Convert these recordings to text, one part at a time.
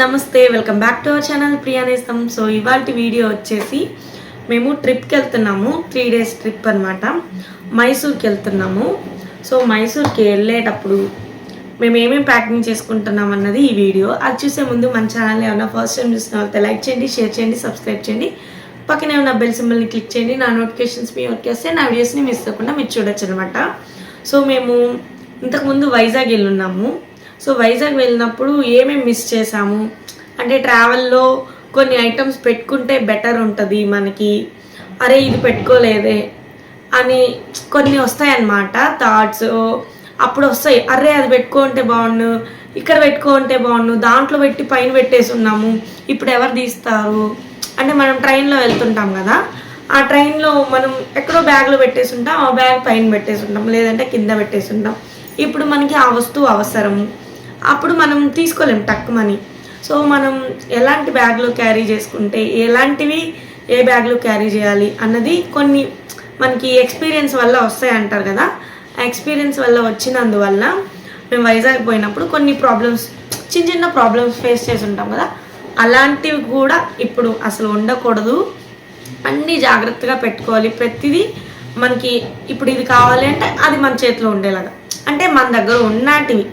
నమస్తే welcome back to our channel Priyanestham so ఇవాళ video వచ్చేసి మేము ట్రిప్కి వెళ్తున్నాము. త్రీ డేస్ ట్రిప్ అనమాట మైసూర్కి వెళ్తున్నాము. సో మైసూర్కి వెళ్ళేటప్పుడు మేము ఏమేమి ప్యాకింగ్ చేసుకుంటున్నాం అన్నది ఈ వీడియో. అది చూసే ముందు మన ఛానల్ ఏమైనా ఫస్ట్ టైం చూసిన వాళ్ళతో లైక్ చేయండి షేర్ చేయండి సబ్స్క్రైబ్ చేయండి. పక్కనే ఉన్న బెల్ సింబల్ని క్లిక్ చేయండి. నా నోటిఫికేషన్స్ మీ వర్క్ చేస్తే నా వీడియోస్ని మిస్ అవ్వకుండా మీరు చూడొచ్చు అనమాట సో మేము ఇంతకుముందు వైజాగ్ వెళ్ళున్నాము. సో వైజాగ్ వెళ్ళినప్పుడు ఏమేమి మిస్ చేసాము అంటే ట్రావెల్లో కొన్ని ఐటమ్స్ పెట్టుకుంటే బెటర్ ఉంటుంది మనకి. అరే ఇది పెట్టుకోలేదే అని కొన్ని వస్తాయన్నమాట థాట్స్ అప్పుడు వస్తాయి అరే అది పెట్టుకుంటే బాగుండు ఇక్కడ పెట్టుకుంటే బాగుండు దాంట్లో పెట్టి పైన పెట్టేసి ఉన్నాము ఇప్పుడు ఎవరు తీస్తారు? అంటే మనం ట్రైన్లో వెళ్తుంటాం కదా ఆ ట్రైన్లో మనం ఎక్కడో బ్యాగ్లో పెట్టేసి ఉంటాం ఆ బ్యాగ్ పైన పెట్టేసి ఉంటాం లేదంటే కింద పెట్టేసి ఉంటాం. ఇప్పుడు మనకి ఆ వస్తువు అవసరము. అప్పుడు మనం తీసుకోలేం మనీ సో మనం ఎలాంటి బ్యాగ్లో క్యారీ చేసుకుంటే ఎలాంటివి ఏ బ్యాగ్లో క్యారీ చేయాలి అన్నది కొన్ని మనకి ఎక్స్పీరియన్స్ వల్ల వస్తాయి అంటారు కదా. ఆ ఎక్స్పీరియన్స్ వల్ల వచ్చినందువల్ల మేము వైజాగ్ పోయినప్పుడు కొన్ని ప్రాబ్లమ్స్ చిన్న చిన్న ప్రాబ్లమ్స్ ఫేస్ చేసి ఉంటాం కదా. అలాంటివి కూడా ఇప్పుడు అసలు ఉండకూడదు. అన్నీ జాగ్రత్తగా పెట్టుకోవాలి. ప్రతిదీ మనకి ఇప్పుడు ఇది కావాలి అంటే అది మన చేతిలో ఉండేలాగా. అంటే మన దగ్గర ఉన్నటివి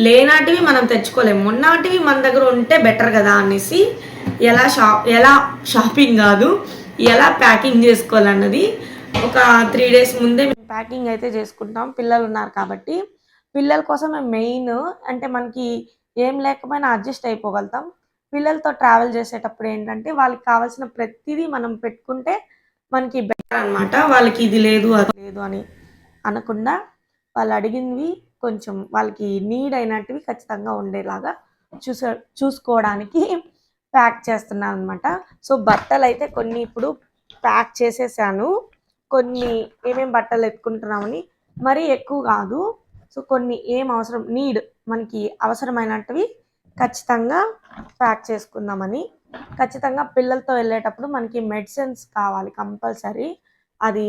లేనాటివి మనం తెచ్చుకోలేము ఉన్నటివి మన దగ్గర ఉంటే బెటర్ కదా అనేసి ఎలా షా ఎలా షాపింగ్ కాదు ఎలా ప్యాకింగ్ చేసుకోవాలన్నది ఒక త్రీ డేస్ ముందే మేము ప్యాకింగ్ అయితే చేసుకుంటాం. పిల్లలు ఉన్నారు కాబట్టి పిల్లల కోసం మేము మెయిన్ అంటే మనకి ఏం లేకపోయినా అడ్జస్ట్ అయిపోగలుగుతాం. పిల్లలతో ట్రావెల్ చేసేటప్పుడు ఏంటంటే వాళ్ళకి కావాల్సిన ప్రతిదీ మనం పెట్టుకుంటే మనకి బెటర్ అన్నమాట. వాళ్ళకి ఇది లేదు అది లేదు అని అనకుండా వాళ్ళు అడిగినవి కొంచెం వాళ్ళకి నీడ్ అయినట్టువి ఖచ్చితంగా ఉండేలాగా చూసే చూసుకోవడానికి ప్యాక్ చేస్తున్నాను అనమాట సో బట్టలు అయితే కొన్ని ఇప్పుడు ప్యాక్ చేసేసాను. కొన్ని ఏమేం బట్టలు ఎత్తుకుంటున్నామని మరీ ఎక్కువ కాదు. సో కొన్ని ఏం అవసరం నీడ్ మనకి అవసరమైనటివి ఖచ్చితంగా ప్యాక్ చేసుకుందామని. ఖచ్చితంగా పిల్లలతో వెళ్ళేటప్పుడు మనకి మెడిసిన్స్ కావాలి కంపల్సరీ. అది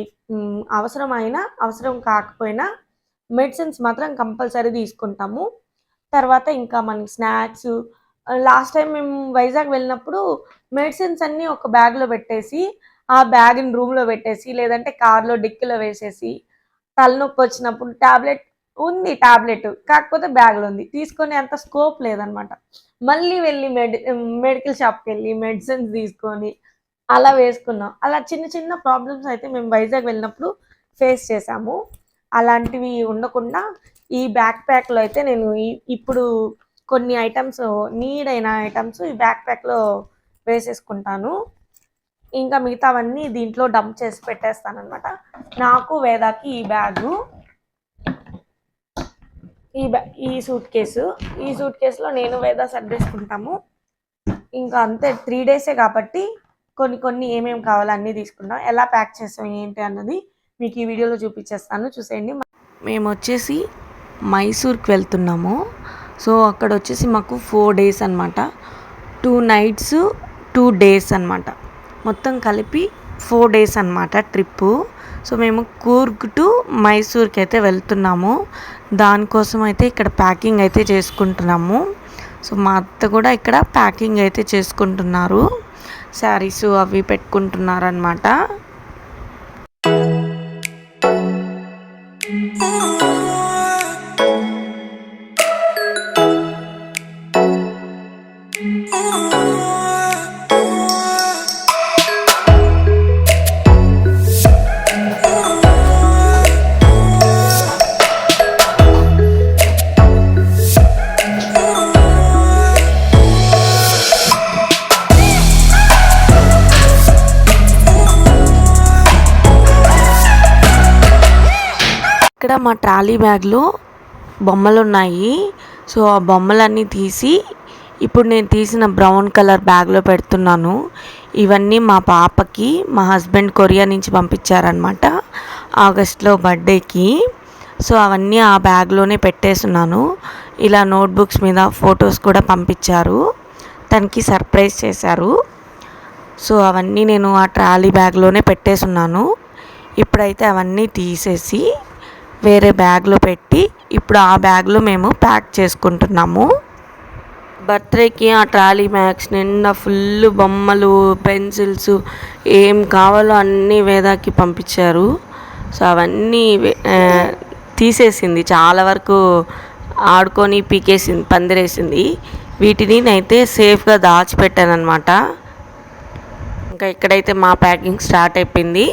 అవసరమైన అవసరం కాకపోయినా మెడిసిన్స్ మాత్రం కంపల్సరీ తీసుకుంటాము. తర్వాత ఇంకా మనకి స్నాక్స్ లాస్ట్ టైం మేము వైజాగ్ వెళ్ళినప్పుడు మెడిసిన్స్ అన్నీ ఒక బ్యాగ్లో పెట్టేసి ఆ బ్యాగ్ని రూమ్లో పెట్టేసి లేదంటే కార్లో డిక్కీలో వేసేసి తలనొప్పి వచ్చినప్పుడు టాబ్లెట్ ఉంది టాబ్లెట్ కాకపోతే బ్యాగ్లో ఉంది. తీసుకొని అంత స్కోప్ లేదనమాట. మళ్ళీ వెళ్ళి మెడి మెడికల్ షాప్కి వెళ్ళి మెడిసిన్స్ తీసుకొని అలా వేసుకున్నాం. అలా చిన్న చిన్న ప్రాబ్లమ్స్ అయితే మేము వైజాగ్ వెళ్ళినప్పుడు ఫేస్ చేసాము. అలాంటివి ఉండకుండా ఈ బ్యాక్ ప్యాక్లో అయితే నేను ఇప్పుడు కొన్ని ఐటమ్స్ నీడ్ అయిన ఐటమ్స్ ఈ బ్యాక్ ప్యాక్లో వేసేసుకుంటాను. ఇంకా మిగతావన్నీ దీంట్లో డంప్ చేసి పెట్టేస్తాను అనమాట నాకు వేదాకి ఈ బ్యాగు ఈ బ్యా ఈ సూట్ కేసు ఈ సూట్ కేసులో నేను వేదా సర్దేసుకుంటాము ఇంకా అంతే త్రీ డేసే కాబట్టి కొన్ని కొన్ని ఏమేమి కావాలో అన్నీ తీసుకుంటాం ఎలా ప్యాక్ చేస్తాం ఏంటి అన్నది మీకు ఈ వీడియోలో చూపించేస్తాను. చూసేయండి. మేము వచ్చేసి మైసూర్కి వెళ్తున్నాము. సో అక్కడ వచ్చేసి మాకు ఫోర్ డేస్ అనమాట టూ నైట్స్ టూ డేస్ అనమాట మొత్తం కలిపి ఫోర్ డేస్ అనమాట ట్రిప్పు. సో మేము కూర్గ్ టు మైసూర్కి అయితే వెళ్తున్నాము. దానికోసం అయితే ఇక్కడ ప్యాకింగ్ అయితే చేసుకుంటున్నాము. సో మా అత్త కూడా ఇక్కడ ప్యాకింగ్ అయితే చేసుకుంటున్నారు. శారీస్ అవి పెట్టుకుంటున్నారు అనమాట మా ట్రాలీ బ్యాగ్లో బొమ్మలు ఉన్నాయి సో ఆ బొమ్మలన్నీ తీసి ఇప్పుడు నేను తీసిన బ్రౌన్ కలర్ బ్యాగ్లో పెడుతున్నాను. ఇవన్నీ మా పాపకి మా హస్బెండ్ కొరియా నుంచి పంపించారనమాట ఆగస్ట్లో బర్త్డేకి. సో అవన్నీ ఆ బ్యాగ్లోనే పెట్టేస్తున్నాను. ఇలా నోట్బుక్స్ మీద ఫొటోస్ కూడా పంపించారు. తనకి సర్ప్రైజ్ చేశారు. సో అవన్నీ నేను ఆ ట్రాలీ బ్యాగ్లోనే పెట్టేసున్నాను ఇప్పుడైతే అవన్నీ తీసేసి వేరే బ్యాగ్లో పెట్టి ఇప్పుడు ఆ బ్యాగ్లో మేము ప్యాక్ చేసుకుంటున్నాము. బర్త్డేకి ఆ ట్రాలీ బ్యాగ్స్ నిండా ఫుల్ బొమ్మలు పెన్సిల్స్ ఏం కావాలో అన్నీ వేదాకి పంపించారు. సో అవన్నీ తీసేసింది. చాలా వరకు ఆడుకొని పీకేసింది పందిరేసింది. వీటిని అయితే సేఫ్గా దాచిపెట్టానమాట ఇంకా ఇక్కడైతే మా ప్యాకింగ్ స్టార్ట్ అయిపోయింది.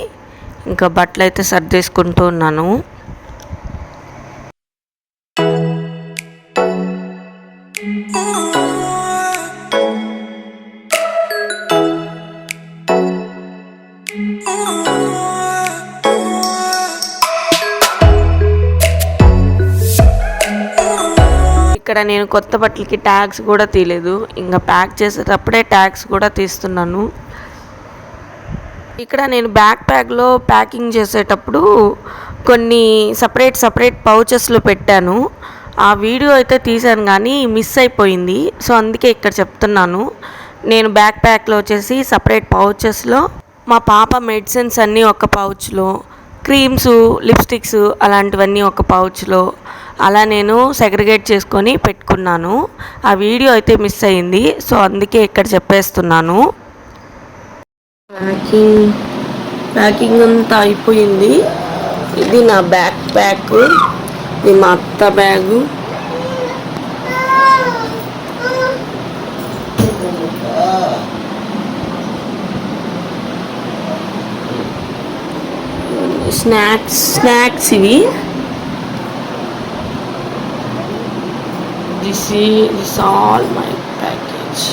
ఇంకా బట్టలు అయితే సర్దేసుకుంటూ ఉన్నాను. ఇక్కడ నేను కొత్త బట్టలకి ట్యాగ్స్ కూడా తీయలేదు. ఇంకా ప్యాక్ చేసేటప్పుడే ట్యాగ్స్ కూడా తీస్తున్నాను. ఇక్కడ నేను బ్యాక్ ప్యాక్లో ప్యాకింగ్ చేసేటప్పుడు కొన్ని సపరేట్ సపరేట్ పౌచెస్లో పెట్టాను. ఆ వీడియో అయితే తీశాను కానీ మిస్ అయిపోయింది. సో అందుకే ఇక్కడ చెప్తున్నాను. నేను బ్యాక్ ప్యాక్లో వచ్చేసి సపరేట్ పౌచెస్లో మా పాప మెడిసిన్స్ అన్నీ ఒక పౌచ్లో క్రీమ్స్ లిప్స్టిక్స్ అలాంటివన్నీ ఒక పౌచ్లో. అలా నేను సెగ్రిగేట్ చేసుకొని పెట్టుకున్నాను. ఆ వీడియో అయితే మిస్ అయింది. సో అందుకే ఇక్కడ చెప్పేస్తున్నాను. ప్యాకింగ్ ప్యాకింగ్ అంతా అయిపోయింది. ఇది నా బ్యాక్ ప్యాక్. ఇది మా అత్త బ్యాగు. స్నాక్స్ స్నాక్స్ ఇవి. This this all my package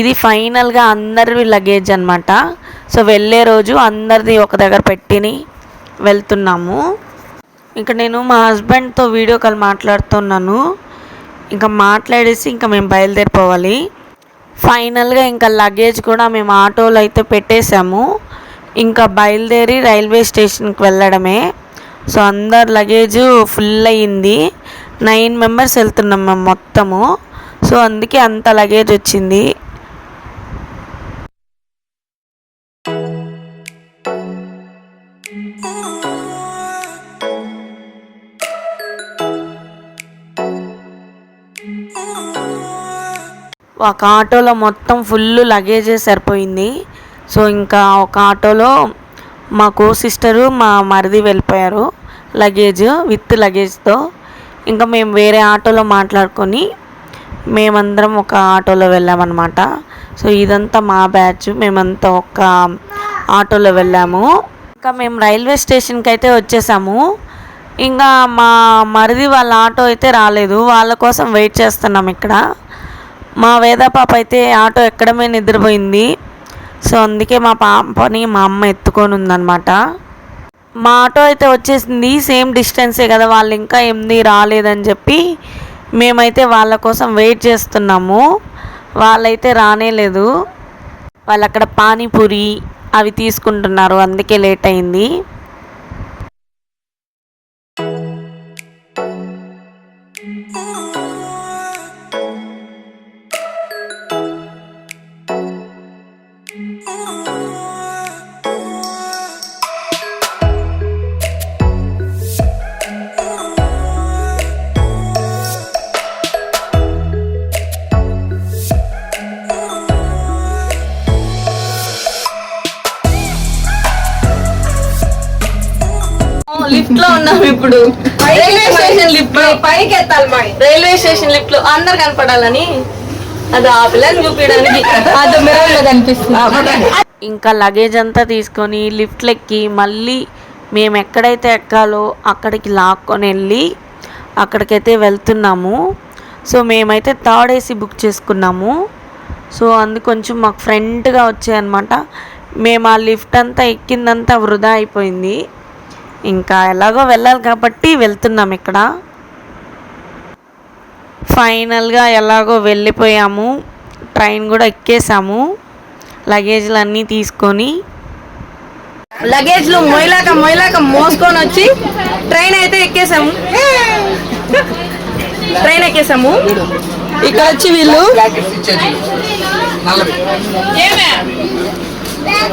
ఇది ఫైనల్గా అందరి లగేజ్ అనమాట సో వెళ్ళే రోజు అందరిది ఒక దగ్గర పెట్టిని వెళ్తున్నాము. ఇంకా నేను మా హస్బెండ్తో వీడియో కాల్ మాట్లాడుతున్నాను. ఇంకా మాట్లాడేసి ఇంకా మేము బయలుదేరిపోవాలి. ఫైనల్గా ఇంకా లగేజ్ కూడా మేము ఆటోలో అయితే పెట్టేశాము. ఇంకా బయలుదేరి రైల్వే స్టేషన్కి వెళ్ళడమే. సో అందరి లగేజ్ ఫుల్ అయ్యింది. నైన్ మెంబర్స్ వెళ్తున్నాం మేము మొత్తము. సో అందుకే అంత లగేజ్ వచ్చింది. ఒక ఆటోలో మొత్తం ఫుల్ లగేజే సరిపోయింది. సో ఇంకా ఒక ఆటోలో మా కో సిస్టరు మా మరిది వెళ్ళిపోయారు లగేజ్ విత్ లగేజ్తో. ఇంకా మేము వేరే ఆటోలో మాట్లాడుకొని మేమందరం ఒక ఆటోలో వెళ్ళామన్నమాట. సో ఇదంతా మా బ్యాచ్ మేమంతా ఒక ఆటోలో వెళ్ళాము. ఇంకా మేము రైల్వే స్టేషన్కి అయితే వచ్చేసాము. ఇంకా మా మరిది వాళ్ళ ఆటో అయితే రాలేదు. వాళ్ళ కోసం వెయిట్ చేస్తున్నాం ఇక్కడ. మా వేద పాప అయితే ఆటో ఎక్కడమే నిద్రపోయింది. సో అందుకే మా పాపని మా అమ్మ ఎత్తుకొని ఉందన్నమాట. మా ఆటో అయితే వచ్చేసింది. సేమ్ డిస్టెన్సే కదా వాళ్ళు ఇంకా ఎనిమిది రాలేదని చెప్పి మేమైతే వాళ్ళ కోసం వెయిట్ చేస్తున్నాము. వాళ్ళైతే రానేలేదు వాళ్ళు అక్కడ పానీపూరి అవి తీసుకుంటున్నారు అందుకే లేట్ అయింది. లిఫ్ట్లో ఉన్నాం ఇప్పుడు. రైల్వే స్టేషన్ లిఫ్ట్లో. పైకి ఎత్తాలి మా రైల్వే స్టేషన్ లిఫ్ట్లో అందరు కనపడాలని. అది ఆ పిల్లని చూపించడానికి అది కనిపిస్తుంది. ఇంకా లగేజ్ అంతా తీసుకొని లిఫ్ట్లు ఎక్కి మళ్ళీ మేము ఎక్కడైతే ఎక్కాలో అక్కడికి లాక్కొని వెళ్ళి అక్కడికైతే వెళ్తున్నాము. సో మేమైతే థర్డ్ ఏసీ బుక్ చేసుకున్నాము. సో అందు కొంచెం మాకు ఫ్రంట్గా వచ్చాయన్నమాట. మేము ఆ లిఫ్ట్ అంతా ఎక్కిందంతా వృధా అయిపోయింది. ఇంకా ఎలాగో వెళ్ళాలి కాబట్టి వెళ్తున్నాం ఇక్కడ. ఫైనల్గా ఎలాగో వెళ్ళిపోయాము. ట్రైన్ కూడా ఎక్కేసాము. లగేజ్లు అన్నీ తీసుకొని. లగేజ్లు మొయ్యలాక మొయ్యలాక మోసుకొని వచ్చి ట్రైన్ అయితే ఎక్కేసాము. ట్రైన్ ఎక్కేసాము. ఇక్కడ వచ్చి వీళ్ళు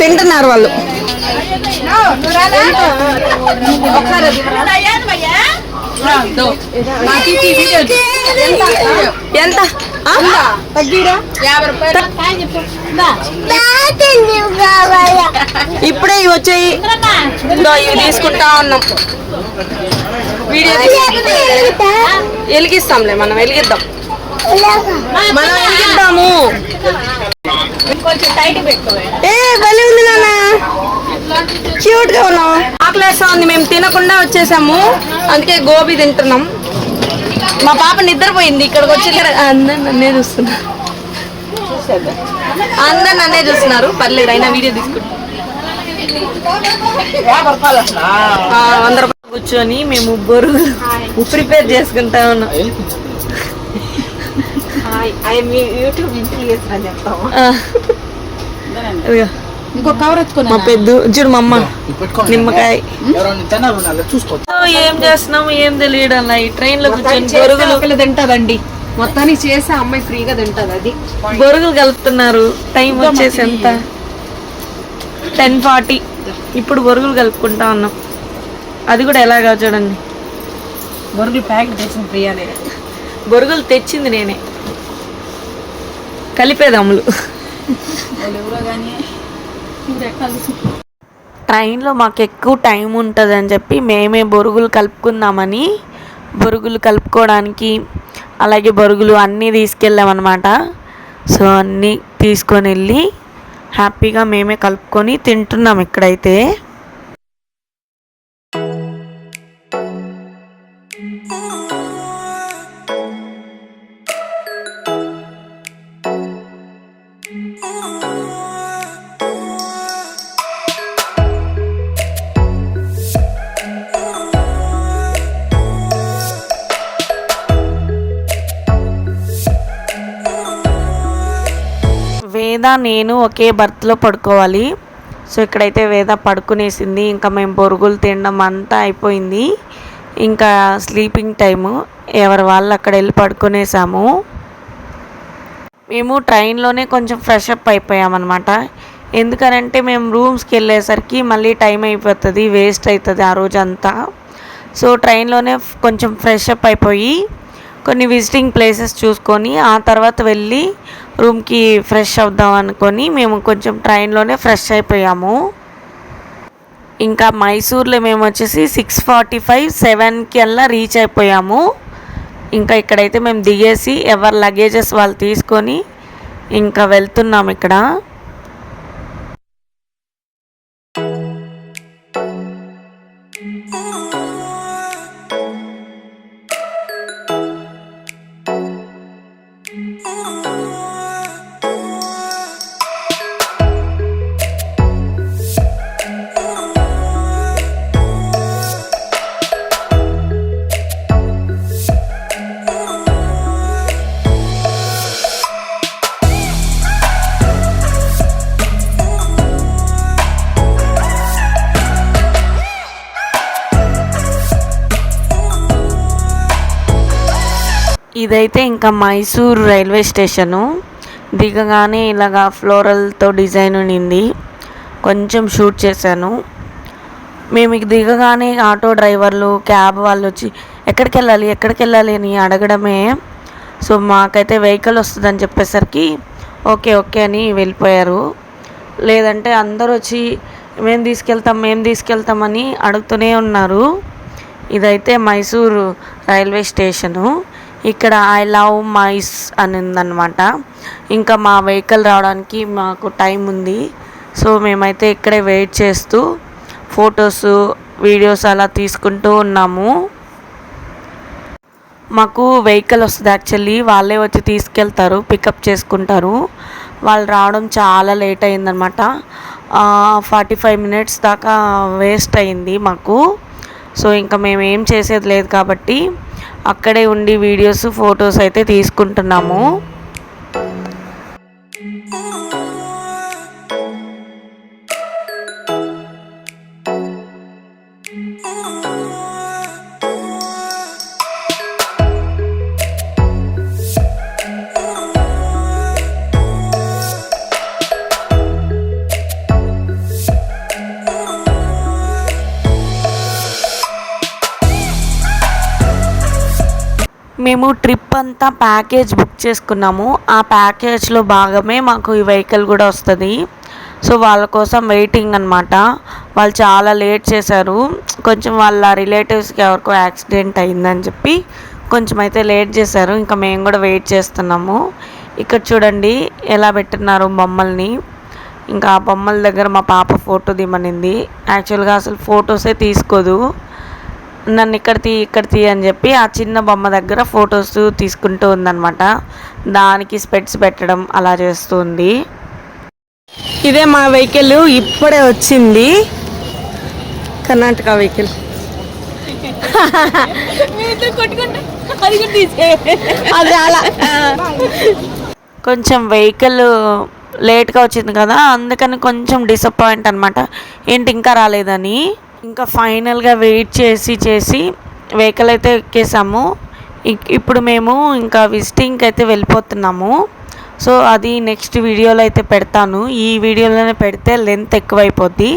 తింటున్నారు వాళ్ళు. ఎంత? ఇప్పుడే ఇవి వచ్చాయి. ఇవి తీసుకుంటా ఉన్నాం. వీడియో వెలిగిస్తాంలే మనం వెలిగిద్దాం. మనం వెలిగిద్దాము. ఏ భలే ఉంది నాన్న. క్యూట్గా ఉన్నాం ఆకలేస్తా ఉంది. మేము తినకుండా వచ్చేసాము. అందుకే గోబీ తింటున్నాం. మా పాప నిద్రపోయింది. ఇక్కడికి వచ్చి అందరు నన్నే చూస్తున్నారు అందరు నన్నే చూస్తున్నారు. పర్లేదు అయినా వీడియో తీసుకుంటాం. వంద రూపాయలు కూర్చొని మేము బొరుగులు ప్రిపేర్ చేసుకుంటా ఉన్నాం. యూట్యూబ్ చెప్తాము ఇంకో కవర్ ఎత్తుకున్నా మా పెద్ద చూడు మా అమ్మ. నిమ్మకాయ. ఏం చేస్తున్నాము ఏం తెలియడం అలా ఈ ట్రైన్లో కూర్చొని తింటదండి. మొత్తానికి చేసి అమ్మాయి ఫ్రీగా తింటది అది. బొరుగులు కలుపుతున్నారు. టైం వచ్చేసి ఎంత? Ten forty. ఇప్పుడు బొరుగులు కలుపుకుంటా ఉన్నాం. అది కూడా ఎలాగా చూడండి. బొరుగులు ప్యాకెట్ చేసిన ప్రియానే. బొరుగులు తెచ్చింది నేనే. కలిపేది అమ్ములు. వాళ్ళు ఎవరో కానీ ట్రైన్లో మాకు ఎక్కువ టైం ఉంటుంది అని చెప్పి మేమే బొరుగులు కలుపుకుందామని బొరుగులు కలుపుకోవడానికి అలాగే బొరుగులు అన్నీ తీసుకెళ్ళామన్నమాట. సో అన్నీ తీసుకొని వెళ్ళి హ్యాపీగా మేమే కలుపుకొని తింటున్నాం ఇక్కడైతే. వేద నేను ఒకే బర్త్లో పడుకోవాలి. సో ఇక్కడైతే వేద పడుకునేసింది. ఇంకా మేము బొరుగులు తినడం అంతా అయిపోయింది. ఇంకా స్లీపింగ్ టైము. ఎవరి వాళ్ళు అక్కడ వెళ్ళి పడుకునేసాము. మేము ట్రైన్లోనే కొంచెం ఫ్రెష్ అప్ అయిపోయామన్నమాట. ఎందుకనంటే మేము రూమ్స్కి వెళ్ళేసరికి మళ్ళీ టైం అయిపోతుంది వేస్ట్ అవుతుంది ఆ రోజంతా. సో ట్రైన్లోనే కొంచెం ఫ్రెష్ అప్ అయిపోయి కొన్ని విజిటింగ్ ప్లేసెస్ చూసుకొని ఆ తర్వాత వెళ్ళి రూమ్కి ఫ్రెష్ అవుదాం అనుకొని మేము కొంచెం ట్రైన్లోనే ఫ్రెష్ అయిపోయాము. ఇంకా మైసూర్లో మేము వచ్చేసి సిక్స్ ఫార్టీ ఫైవ్ సెవెన్కి అలా రీచ్ అయిపోయాము. ఇంకా ఇక్కడైతే మేము దిగేసి ఎవరి లగేజెస్ వాళ్ళు తీసుకొని ఇంకా వెళ్తున్నాం ఇక్కడ. ఇదైతే ఇంకా మైసూర్ రైల్వే స్టేషను. దిగగానే ఇలాగా ఫ్లోరల్తో డిజైన్ ఉన్నింది కొంచెం షూట్ చేశాను. మేము ఇక దిగగానే ఆటో డ్రైవర్లు క్యాబ్ వాళ్ళు వచ్చి ఎక్కడికి వెళ్ళాలి ఎక్కడికి వెళ్ళాలి అని అడగడమే. సో మాకైతే వెహికల్ వస్తుందని చెప్పేసరికి ఓకే ఓకే అని వెళ్ళిపోయారు. లేదంటే అందరూ వచ్చి మేము తీసుకెళ్తాం మేము తీసుకెళ్తామని అడుగుతూనే ఉన్నారు. ఇదైతే మైసూరు రైల్వే స్టేషను. ఇక్కడ ఐ లవ్ మైస్ అని ఉందన్నమాట ఇంకా మా వెహికల్ రావడానికి మాకు టైం ఉంది. సో మేమైతే ఇక్కడే వెయిట్ చేస్తూ ఫొటోస్ వీడియోస్ అలా తీసుకుంటూ ఉన్నాము. మాకు వెహికల్ వస్తుంది యాక్చువల్లీ వాళ్ళే వచ్చి తీసుకెళ్తారు పికప్ చేసుకుంటారు. వాళ్ళు రావడం చాలా లేట్ అయిందనమాట. ఫార్టీ ఫైవ్ మినిట్స్ దాకా వేస్ట్ అయింది మాకు. సో ఇంకా మేము ఏం చేసేది లేదు కాబట్టి అక్కడే ఉండి వీడియోస్ ఫొటోస్ అయితే తీసుకుంటున్నాము. మేము ట్రిప్ అంతా ప్యాకేజ్ బుక్ చేసుకున్నాము. ఆ ప్యాకేజ్లో భాగమే మాకు ఈ వెహికల్ కూడా వస్తుంది. సో వాళ్ళ కోసం వెయిటింగ్ అనమాట వాళ్ళు చాలా లేట్ చేశారు. కొంచెం వాళ్ళ రిలేటివ్స్కి ఎవరికో యాక్సిడెంట్ అయిందని చెప్పి కొంచెం అయితే లేట్ చేశారు. ఇంకా మేము కూడా వెయిట్ చేస్తున్నాము. ఇక్కడ చూడండి ఎలా పెట్టున్నారు బొమ్మల్ని. ఇంకా ఆ బొమ్మల దగ్గర మా పాప ఫోటో దిమనింది యాక్చువల్గా అసలు ఫొటోసే తీసుకోదు. నన్ను ఇక్కడ తీ ఇక్కడ తీ అని చెప్పి ఆ చిన్న బొమ్మ దగ్గర ఫొటోస్ తీసుకుంటూ ఉందన్నమాట. దానికి స్పెట్స్ పెట్టడం అలా చేస్తుంది. ఇదే మా వెహికల్ ఇప్పుడే వచ్చింది. కర్ణాటక వెహికల్. అది అలా. కొంచెం వెహికల్ లేట్గా వచ్చింది కదా అందుకని కొంచెం డిసప్పాయింట్ అనమాట ఏంటి ఇంకా రాలేదని? ఇంకా ఫైనల్గా వెయిట్ చేసి చేసి వెహికల్ అయితే ఎక్కేసాము ఇప్పుడు మేము ఇంకా విజిటింగ్కి అయితే వెళ్ళిపోతున్నాము. సో అది నెక్స్ట్ వీడియోలో అయితే పెడతాను. ఈ వీడియోలోనే పెడితే లెంత్ ఎక్కువైపోద్ది.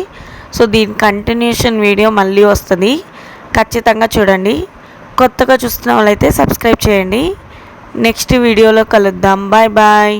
సో దీని కంటిన్యూషన్ వీడియో మళ్ళీ వస్తుంది. ఖచ్చితంగా చూడండి. కొత్తగా చూస్తున్న వాళ్ళైతే సబ్స్క్రైబ్ చేయండి. నెక్స్ట్ వీడియోలో కలుద్దాం. Bye bye.